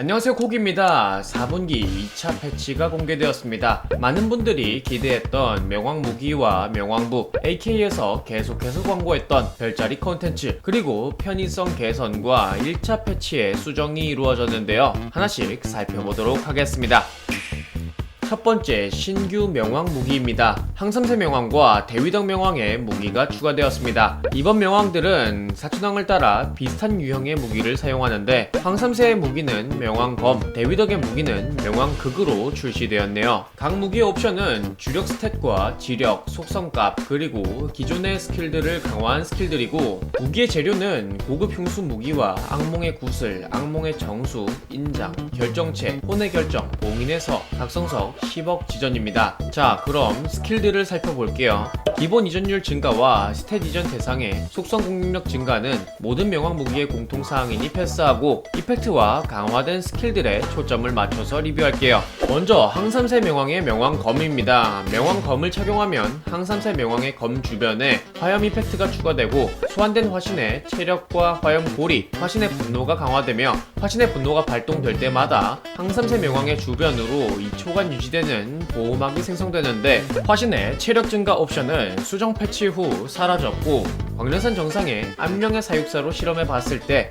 안녕하세요 고기입니다. 4분기 2차 패치가 공개되었습니다. 많은 분들이 기대했던 명왕 무기와 명왕부 AK에서 계속해서 광고했던 별자리 컨텐츠 그리고 편의성 개선과 1차 패치의 수정이 이루어졌는데요. 하나씩 살펴보도록 하겠습니다 첫 번째 신규 명왕 무기입니다. 항삼세 명왕과 대위덕 명왕의 무기가 추가되었습니다. 이번 명왕들은 사춘왕을 따라 비슷한 유형의 무기를 사용하는데 항삼세의 무기는 명왕검, 대위덕의 무기는 명왕극으로 출시되었네요. 각 무기의 옵션은 주력 스탯과 지력, 속성값, 그리고 기존의 스킬들을 강화한 스킬들이고 무기의 재료는 고급 흉수 무기와 악몽의 구슬, 악몽의 정수, 인장, 결정체, 혼의 결정, 봉인의 서, 각성석, 10억 지전입니다. 자, 그럼 스킬들을 살펴볼게요. 기본 이전율 증가와 스탯 이전 대상의 속성 공격력 증가는 모든 명왕 무기의 공통사항이니 패스하고 이펙트와 강화된 스킬들에 초점을 맞춰서 리뷰할게요. 먼저 항삼세 명왕의 명왕 검입니다. 명왕 검을 착용하면 항삼세 명왕의 검 주변에 화염 이펙트가 추가되고 소환된 화신의 체력과 화염 고리, 화신의 분노가 강화되며 화신의 분노가 발동될 때마다 항삼세 명왕의 주변으로 2초간 유지 되는 보호막이 생성되는데 화신의 체력 증가 옵션은 수정 패치 후 사라졌고 광련산 정상의 암령의 사육사로 실험해 봤을 때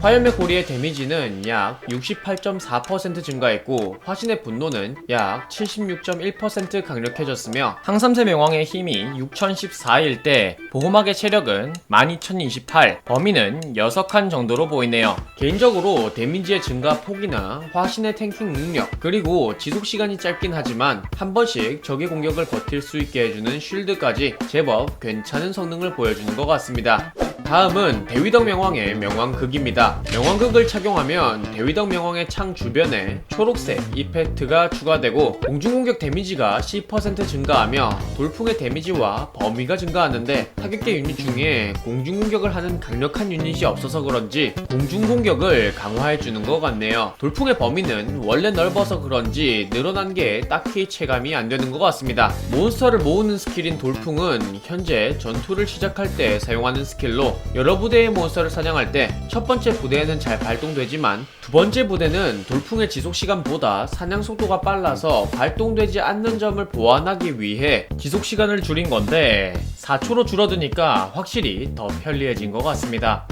화염의 고리의 데미지는 약 68.4% 증가했고 화신의 분노는 약 76.1% 강력해졌으며 항삼세 명왕의 힘이 6014일 때 보호막의 체력은 12028 범위는 6칸 정도로 보이네요 개인적으로 데미지의 증가 폭이나 화신의 탱킹 능력 그리고 지속시간이 짧긴 하지만 한 번씩 적의 공격을 버틸 수 있게 해주는 쉴드까지 제법 괜찮은 성능을 보여주는 것 같습니다 다음은 대위덕 명왕의 명왕극입니다. 명왕극을 착용하면 대위덕 명왕의 창 주변에 초록색 이펙트가 추가되고 공중공격 데미지가 10% 증가하며 돌풍의 데미지와 범위가 증가하는데 타격계 유닛 중에 공중공격을 하는 강력한 유닛이 없어서 그런지 공중공격을 강화해주는 것 같네요. 돌풍의 범위는 원래 넓어서 그런지 늘어난 게 딱히 체감이 안 되는 것 같습니다. 몬스터를 모으는 스킬인 돌풍은 현재 전투를 시작할 때 사용하는 스킬로 여러 부대의 몬스터를 사냥할 때 첫 번째 부대에는 잘 발동되지만 두 번째 부대는 돌풍의 지속 시간보다 사냥 속도가 빨라서 발동되지 않는 점을 보완하기 위해 지속 시간을 줄인 건데 4초로 줄어드니까 확실히 더 편리해진 것 같습니다.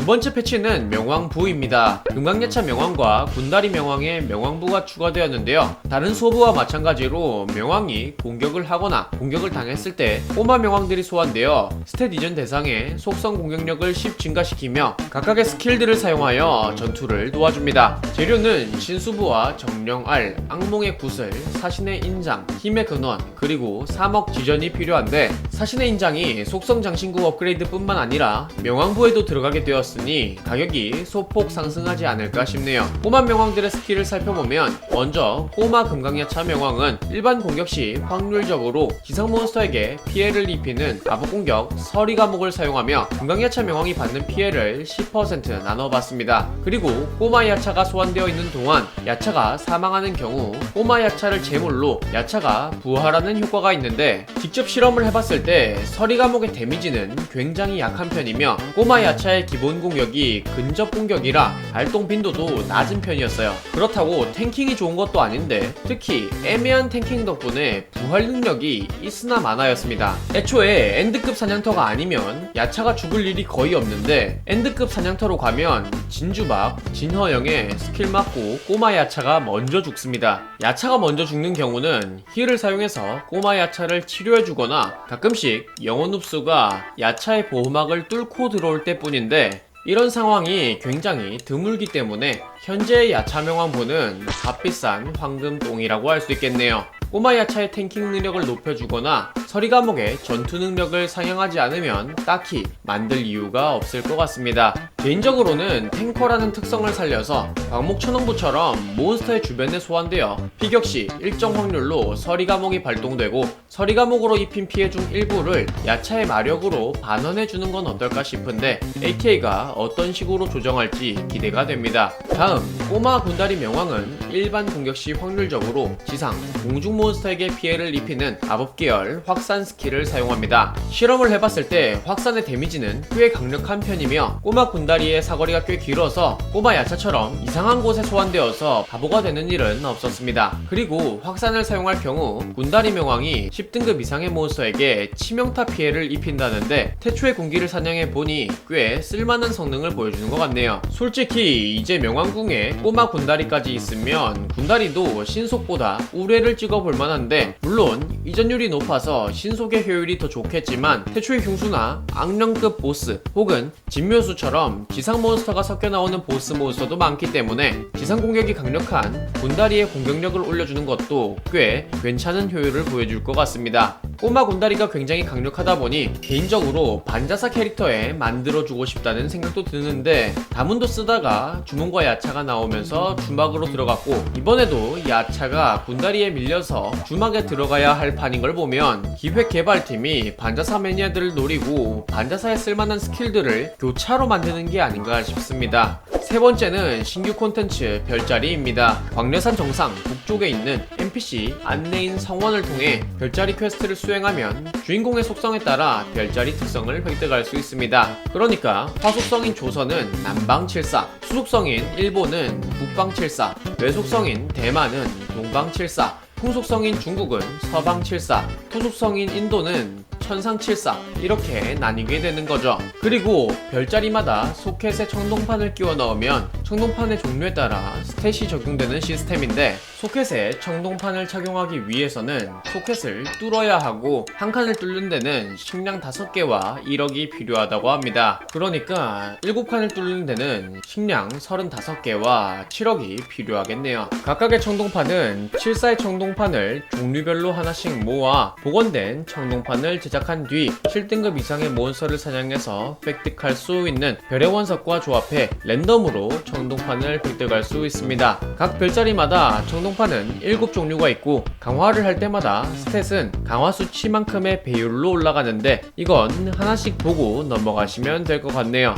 두 번째 패치는 명왕부입니다. 금강야차 명왕과 군다리 명왕의 명왕부가 추가되었는데요. 다른 소부와 마찬가지로 명왕이 공격을 하거나 공격을 당했을 때 꼬마 명왕들이 소환되어 스탯 이전 대상의 속성 공격력을 10 증가시키며 각각의 스킬들을 사용하여 전투를 도와줍니다. 재료는 신수부와 정령알, 악몽의 구슬, 사신의 인장, 힘의 근원, 그리고 3억 지전이 필요한데 사신의 인장이 속성 장신구 업그레이드뿐만 아니라 명왕부에도 들어가게. 되었으니 가격이 소폭 상승하지 않을까 싶네요. 꼬마 명왕들의 스킬을 살펴보면 먼저 꼬마 금강야차 명왕은 일반 공격 시 확률적으로 기상 몬스터에게 피해를 입히는 마법 공격 서리 과목을 사용하며 금강야차 명왕이 받는 피해를 10% 나눠봤습니다. 그리고 꼬마 야차가 소환되어 있는 동안 야차가 사망하는 경우 꼬마 야차를 제물로 야차가 부활하는 효과가 있는데 직접 실험을 해봤을 때 서리 과목의 데미지는 굉장히 약한 편이며 꼬마 야차의 기본 공격이 근접 공격이라 발동 빈도도 낮은 편이었어요. 그렇다고 탱킹이 좋은 것도 아닌데 특히 애매한 탱킹 덕분에 부활 능력이 있으나 마나였습니다. 애초에 엔드급 사냥터가 아니면 야차가 죽을 일이 거의 없는데 엔드급 사냥터로 가면 진주박, 진허영의 스킬 맞고 꼬마 야차가 먼저 죽습니다. 야차가 먼저 죽는 경우는 힐을 사용해서 꼬마 야차를 치료해주거나 가끔씩 영혼 흡수가 야차의 보호막을 뚫고 들어올 때뿐인데 이런 상황이 굉장히 드물기 때문에 현재의 야차 명왕부는 값비싼 황금똥이라고 할 수 있겠네요. 꼬마 야차의 탱킹 능력을 높여주거나 서리 과목의 전투 능력을 상향하지 않으면 딱히 만들 이유가 없을 것 같습니다. 개인적으로는 탱커라는 특성을 살려서 광목 천원부처럼 몬스터의 주변에 소환되어 피격 시 일정 확률로 서리 과목이 발동되고 서리 과목으로 입힌 피해 중 일부를 야차의 마력으로 반환해주는 건 어떨까 싶은데 AK가 어떤 식으로 조정할지 기대가 됩니다. 다음 꼬마 군다리 명왕은 일반 공격 시 확률적으로 지상 공중 몬스터에게 피해를 입히는 마법 계열 확산 스킬을 사용합니다. 실험을 해봤을 때 확산의 데미지는 꽤 강력한 편이며 꼬마 군다리의 사거리가 꽤 길어서 꼬마 야차처럼 이상한 곳에 소환되어서 바보가 되는 일은 없었습니다. 그리고 확산을 사용할 경우 군다리 명왕이 10등급 이상의 몬스터에게 치명타 피해를 입힌다는데 태초의 군기를 사냥해 보니 꽤 쓸만한 성능을 보여주는 것 같네요. 솔직히 이제 명왕궁에 꼬마 군다리까지 있으면 군다리도 신속보다 우레를 찍어볼 만한데 물론 이전율이 높아서 신속의 효율이 더 좋겠지만 태초의 흉수나 악령급 보스 혹은 진묘수처럼 지상 몬스터가 섞여 나오는 보스 몬스터도 많기 때문에 지상 공격이 강력한 군다리의 공격력을 올려주는 것도 꽤 괜찮은 효율을 보여줄 것 같습니다. 꼬마 군다리가 굉장히 강력하다 보니 개인적으로 반자사 캐릭터에 만들어주고 싶다는 생각도 드는데 다문도 쓰다가 주문과 야차가 나오면서 주막으로 들어갔고 이번에도 야차가 군다리에 밀려서 주막에 들어가야 할 판인 걸 보면 기획 개발팀이 반자사 매니아들을 노리고 반자사에 쓸만한 스킬들을 교차로 만드는 게 아닌가 싶습니다. 세 번째는 신규 콘텐츠 별자리입니다. 광려산 정상 북쪽에 있는 NPC 안내인 성원을 통해 별자리 퀘스트를 수행하면 주인공의 속성에 따라 별자리 특성을 획득할 수 있습니다. 그러니까 화속성인 조선은 남방칠사, 수속성인 일본은 북방칠사, 외속성인 대만은 동방칠사, 풍속성인 중국은 서방칠사, 토속성인 인도는 천상칠사 이렇게 나뉘게 되는 거죠. 그리고 별자리마다 소켓에 청동판을 끼워 넣으면 청동판의 종류에 따라 스탯이 적용되는 시스템인데 소켓에 청동판을 착용하기 위해서는 소켓을 뚫어야 하고 한 칸을 뚫는 데는 식량 5개와 1억이 필요하다고 합니다. 그러니까 7칸을 뚫는 데는 식량 35개와 7억이 필요하겠네요. 각각의 청동판은 7사의 청동판을 종류별로 하나씩 모아 복원된 청동판을 제작한 뒤 7등급 이상의 몬스터를 사냥해서 획득할 수 있는 별의 원석과 조합해 랜덤으로 청동판을 획득할 수 있습니다. 각 별자리마다 청동판은 7종류가 있고 강화를 할 때마다 스탯은 강화 수치만큼의 배율로 올라가는데 이건 하나씩 보고 넘어가시면 될 것 같네요.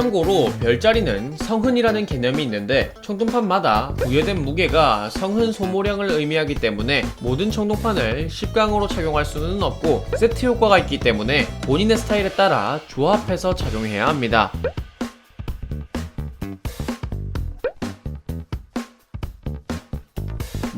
참고로 별자리는 성흔이라는 개념이 있는데 청동판마다 부여된 무게가 성흔 소모량을 의미하기 때문에 모든 청동판을 10강으로 착용할 수는 없고 세트 효과가 있기 때문에 본인의 스타일에 따라 조합해서 착용해야 합니다.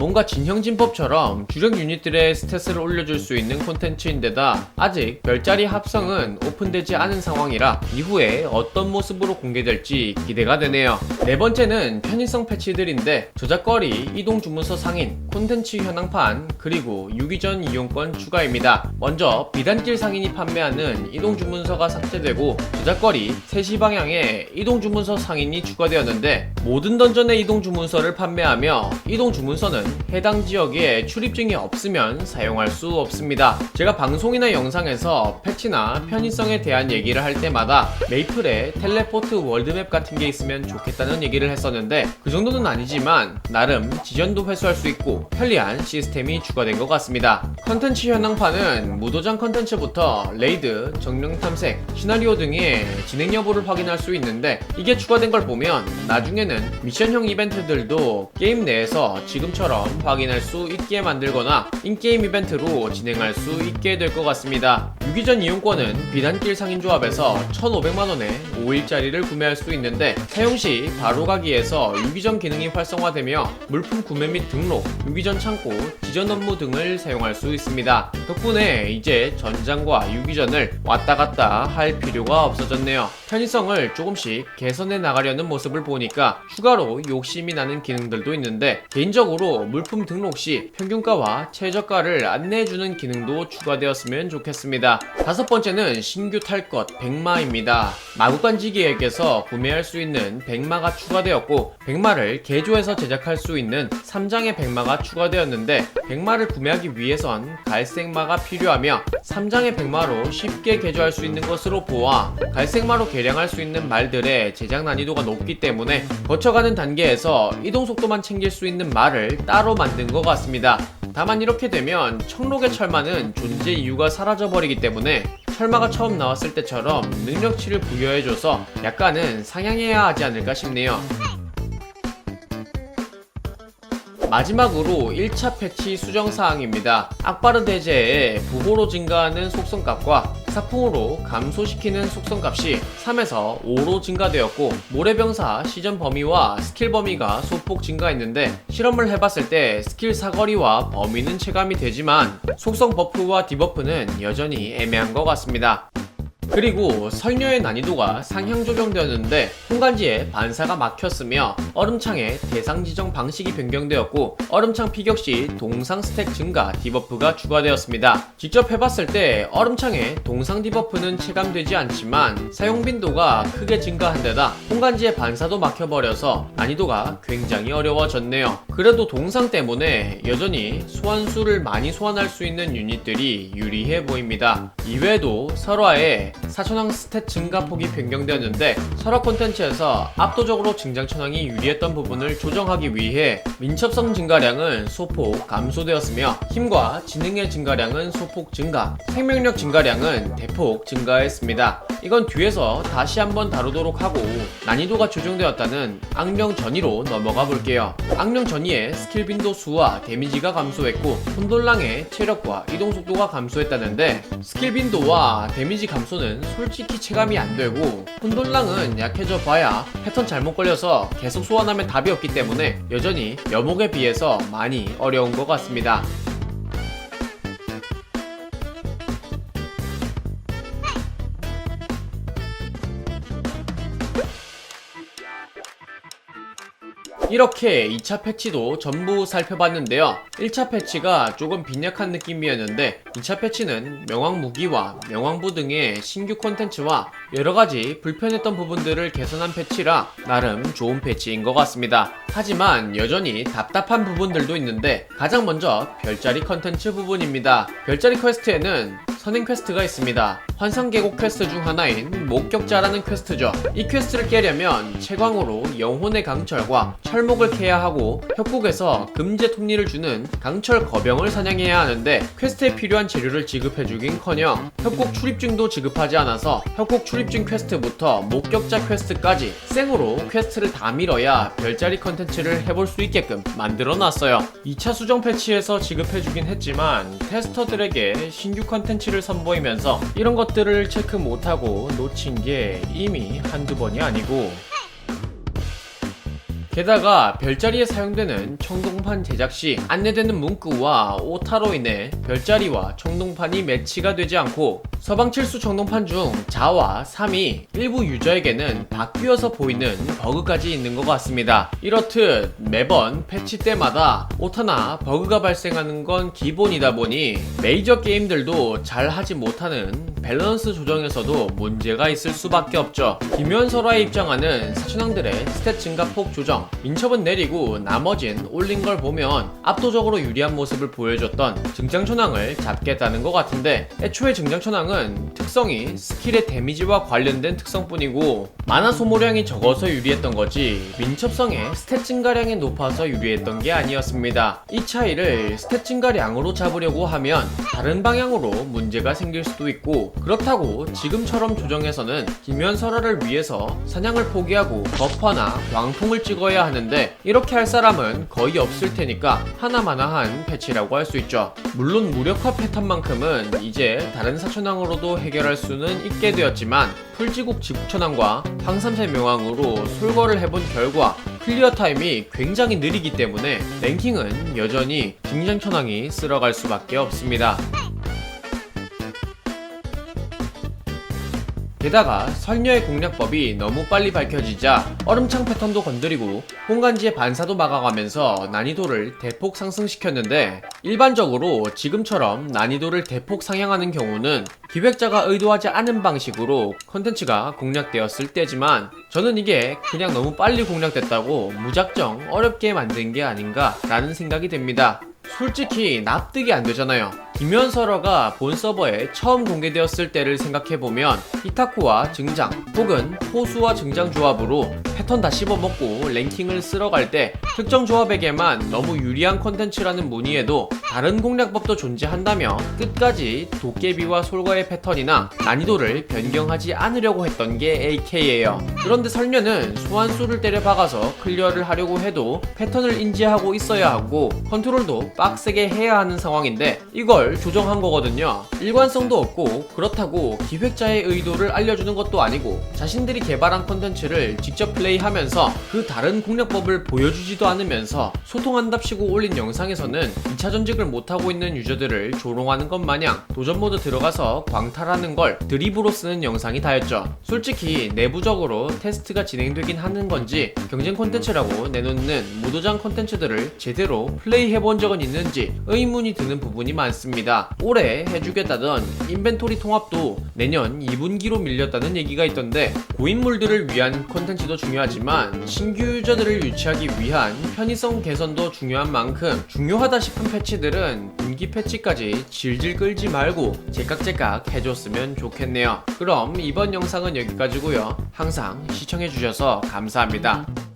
뭔가 진형진법처럼 주력 유닛들의 스탯을 올려줄 수 있는 콘텐츠인데다 아직 별자리 합성은 오픈되지 않은 상황이라 이후에 어떤 모습으로 공개될지 기대가 되네요. 네 번째는 편의성 패치들인데 저작거리, 이동 주문서 상인, 콘텐츠 현황판, 그리고 유기전 이용권 추가입니다. 먼저 비단길 상인이 판매하는 이동 주문서가 삭제되고 저작거리 3시 방향에 이동 주문서 상인이 추가되었는데 모든 던전의 이동 주문서를 판매하며 이동 주문서는 해당 지역에 출입증이 없으면 사용할 수 없습니다. 제가 방송이나 영상에서 패치나 편의성에 대한 얘기를 할 때마다 메이플에 텔레포트 월드맵 같은 게 있으면 좋겠다는 얘기를 했었는데 그 정도는 아니지만 나름 지전도 회수할 수 있고 편리한 시스템이 추가된 것 같습니다. 컨텐츠 현황판은 무도장 컨텐츠부터 레이드, 정령 탐색, 시나리오 등의 진행 여부를 확인할 수 있는데 이게 추가된 걸 보면 나중에는 미션형 이벤트들도 게임 내에서 지금처럼 확인할 수 있게 만들거나 인게임 이벤트로 진행할 수 있게 될 것 같습니다. 유기전 이용권은 비단길 상인조합에서 1,500만원에 5일짜리를 구매할 수 있는데 사용 시 바로 가기에서 유기전 기능이 활성화되며 물품 구매 및 등록, 유기전 창고, 지전 업무 등을 사용할 수 있습니다. 덕분에 이제 전장과 유기전을 왔다 갔다 할 필요가 없어졌네요. 편의성을 조금씩 개선해 나가려는 모습을 보니까 추가로 욕심이 나는 기능들도 있는데 개인적으로 물품 등록 시 평균가와 최저가를 안내해주는 기능도 추가되었으면 좋겠습니다. 다섯 번째는 신규 탈 것 백마입니다. 마구간지기에게서 구매할 수 있는 백마가 추가되었고 백마를 개조해서 제작할 수 있는 3장의 백마가 추가되었는데 백마를 구매하기 위해선 갈색마가 필요하며 3장의 백마로 쉽게 개조할 수 있는 것으로 보아 갈색마로 개량할 수 있는 말들의 제작 난이도가 높기 때문에 거쳐가는 단계에서 이동 속도만 챙길 수 있는 말을 따로 만든 것 같습니다. 다만 이렇게 되면 청록의 철마는 존재 이유가 사라져버리기 때문에 철마가 처음 나왔을 때처럼 능력치를 부여해줘서 약간은 상향해야 하지 않을까 싶네요. 마지막으로 1차 패치 수정사항입니다. 악바르 대제의 부호로 증가하는 속성값과 사풍으로 감소시키는 속성값이 3에서 5로 증가되었고 모래병사 시전 범위와 스킬 범위가 소폭 증가했는데 실험을 해봤을 때 스킬 사거리와 범위는 체감이 되지만 속성 버프와 디버프는 여전히 애매한 것 같습니다. 그리고 설녀의 난이도가 상향 조정되었는데 홍간지에 반사가 막혔으며 얼음창의 대상 지정 방식이 변경되었고 얼음창 피격 시 동상 스택 증가 디버프가 추가되었습니다. 직접 해봤을 때 얼음창의 동상 디버프는 체감되지 않지만 사용 빈도가 크게 증가한 데다 홍간지의 반사도 막혀버려서 난이도가 굉장히 어려워졌네요. 그래도 동상 때문에 여전히 소환수를 많이 소환할 수 있는 유닛들이 유리해 보입니다. 이외에도 설화에 사천왕 스탯 증가폭이 변경되었는데 설화 콘텐츠에서 압도적으로 증장천왕이 유리했던 부분을 조정하기 위해 민첩성 증가량은 소폭 감소되었으며 힘과 지능의 증가량은 소폭 증가, 생명력 증가량은 대폭 증가했습니다. 이건 뒤에서 다시 한번 다루도록 하고 난이도가 조정되었다는 악령 전이로 넘어가 볼게요. 악령 전이의 스킬 빈도 수와 데미지가 감소했고 혼돌랑의 체력과 이동 속도가 감소했다는데 스킬 빈도와 데미지 감소는 솔직히 체감이 안 되고 혼돌랑은 약해져 봐야 패턴 잘못 걸려서 계속 소환하면 답이 없기 때문에 여전히 여목에 비해서 많이 어려운 것 같습니다. 이렇게 2차 패치도 전부 살펴봤는데요. 1차 패치가 조금 빈약한 느낌이었는데 2차 패치는 명왕 무기와 명왕부 등의 신규 콘텐츠와 여러가지 불편했던 부분들을 개선한 패치라 나름 좋은 패치인 것 같습니다. 하지만 여전히 답답한 부분들도 있는데 가장 먼저 별자리 컨텐츠 부분입니다. 별자리 퀘스트에는 선행 퀘스트가 있습니다. 환상 계곡 퀘스트 중 하나인 목격자라는 퀘스트죠. 이 퀘스트를 깨려면 채광으로 영혼의 강철과 철목을 캐야 하고 협곡에서 금제 톱니를 주는 강철 거병을 사냥해야 하는데 퀘스트에 필요한 재료를 지급해주긴커녕 협곡 출입증도 지급하지 않아서 협곡 출입증 퀘스트부터 목격자 퀘스트까지 생으로 퀘스트를 다 밀어야 별자리 컨텐츠를 해볼 수 있게끔 만들어 놨어요. 2차 수정 패치에서 지급해주긴 했지만 테스터들에게 신규 컨텐츠 를 선보이면서 이런 것들을 체크 못하고 놓친 게 이미 한두 번이 아니고 게다가 별자리에 사용되는 청동판 제작 시 안내되는 문구와 오타로 인해 별자리와 청동판이 매치가 되지 않고 서방 칠수 청동판 중 자와 3이 일부 유저에게는 바뀌어서 보이는 버그까지 있는 것 같습니다. 이렇듯 매번 패치 때마다 오타나 버그가 발생하는 건 기본이다 보니 메이저 게임들도 잘 하지 못하는 밸런스 조정에서도 문제가 있을 수밖에 없죠. 김현설화에 입장하는 사춘왕들의 스탯 증가 폭 조정, 민첩은 내리고 나머진 올린 걸 보면 압도적으로 유리한 모습을 보여줬던 증장천왕을 잡겠다는 것 같은데 애초에 증장천왕은 특성이 스킬의 데미지와 관련된 특성뿐이고 만화 소모량이 적어서 유리했던 거지 민첩성의 스탯 증가량이 높아서 유리했던 게 아니었습니다. 이 차이를 스탯 증가량으로 잡으려고 하면 다른 방향으로 문제가 생길 수도 있고 그렇다고 지금처럼 조정해서는 김연설화를 위해서 사냥을 포기하고 버퍼나 왕풍을 찍어야 하는데 이렇게 할 사람은 거의 없을 테니까 하나마나한 패치라고 할 수 있죠. 물론 무력화 패턴만큼은 이제 다른 사천왕으로도 해결할 수는 있게 되었지만 풀지국 지국천왕과 황삼세 명왕으로 솔거를 해본 결과 클리어 타임이 굉장히 느리기 때문에 랭킹은 여전히 징장천왕이 쓸어갈 수밖에 없습니다. 게다가 설녀의 공략법이 너무 빨리 밝혀지자 얼음창 패턴도 건드리고 홍간지의 반사도 막아가면서 난이도를 대폭 상승시켰는데 일반적으로 지금처럼 난이도를 대폭 상향하는 경우는 기획자가 의도하지 않은 방식으로 컨텐츠가 공략되었을 때지만 저는 이게 그냥 너무 빨리 공략됐다고 무작정 어렵게 만든 게 아닌가 라는 생각이 듭니다. 솔직히 납득이 안 되잖아요. 김현설어가 본 서버에 처음 공개되었을 때를 생각해보면 히타쿠와 증장 혹은 포수와 증장 조합으로 패턴 다 씹어먹고 랭킹을 쓸어갈 때 특정 조합에게만 너무 유리한 컨텐츠라는 문의에도 다른 공략법도 존재한다며 끝까지 도깨비와 솔과의 패턴이나 난이도를 변경하지 않으려고 했던 게 AK예요. 그런데 설면은 소환수를 때려 박아서 클리어를 하려고 해도 패턴을 인지하고 있어야 하고 컨트롤도 빡세게 해야 하는 상황인데 이걸 조정한 거거든요. 일관성도 없고 그렇다고 기획자의 의도를 알려주는 것도 아니고 자신들이 개발한 컨텐츠를 직접 플레이하면서 그 다른 공략법을 보여주지도 않으면서 소통한답시고 올린 영상에서는 2차 전직을 못하고 있는 유저들을 조롱하는 것 마냥 도전 모드 들어가서 광탈하는 걸 드립으로 쓰는 영상이 다였죠. 솔직히 내부적으로 테스트가 진행되긴 하는 건지 경쟁 콘텐츠라고 내놓는 무도장 콘텐츠들을 제대로 플레이해본 적은 있는지 의문이 드는 부분이 많습니다. 올해 해주겠다던 인벤토리 통합도 내년 2분기로 밀렸다는 얘기가 있던데 고인물들을 위한 콘텐츠도 중요하지만 신규 유저들을 유치하기 위한 편의성 개선도 중요한 만큼 중요하다 싶은 패치들은 분기 패치까지 질질 끌지 말고 제깍제깍 해줬으면 좋겠네요. 그럼 이번 영상은 여기까지고요. 항상 시청해주셔서 감사합니다.